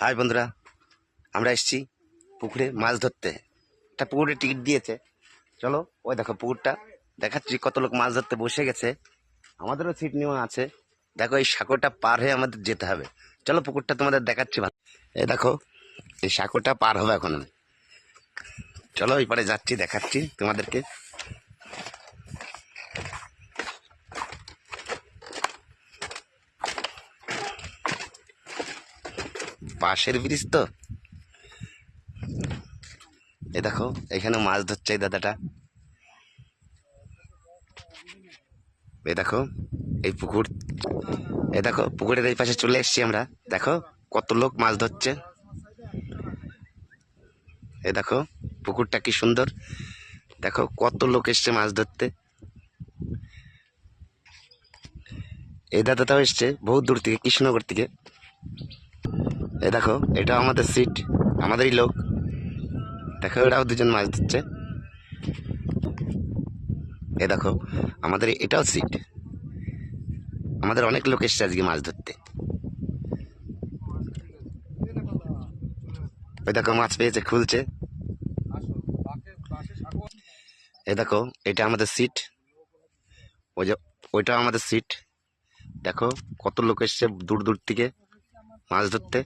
High বন্ধুরা, আমরা এসেছি পুকুরে মাছ ধরতে। একটা পুকুরে টিকিট দিয়েছে। চলো, ওই দেখো পুকুরটা। দেখাচ্ছি কত লোক মাছ ধরতে বসে গেছে। আমাদেরও সিট নেওয়া আছে। দেখো, এই সাঁকোটা পার হয়ে আমাদের যেতে হবে। চলো পুকুরটা তোমাদের দেখাচ্ছি ভালো। এই দেখো, এই সাঁকোটা পার হবে এখন। চলো এই পারে যাচ্ছি, দেখাচ্ছি তোমাদেরকে। বাঁশের ব্রিজ তো। এ দেখো এখানে মাছ ধরছে এই দাদাটা। এ দেখো, এই পুকুর। এ দেখো, পুকুরের এই পাশে চলে এসেছি আমরা। দেখো, কত লোক মাছ ধরছে। এ দেখো, পুকুরটা কি সুন্দর। দেখো, কত লোক এসছে মাছ ধরতে। এই দাদাটাও এসছে বহুত দূর থেকে, কৃষ্ণনগর থেকে। এ দেখো এটা আমাদের সিট আমাদেরই লোক। দেখো, এটাও দুজন মাছ ধরছে। এ দেখো, আমাদের এটাও সিট আমাদের অনেক লোক এসছে আজকে মাছ ধরতে। ওই দেখো, মাছ পেয়েছে, খুলছে। এ দেখো, এটা আমাদের সিট ওই যে, ওইটাও আমাদের সিট দেখো, কত লোক এসছে দূর দূর থেকে মাছ ধরতে।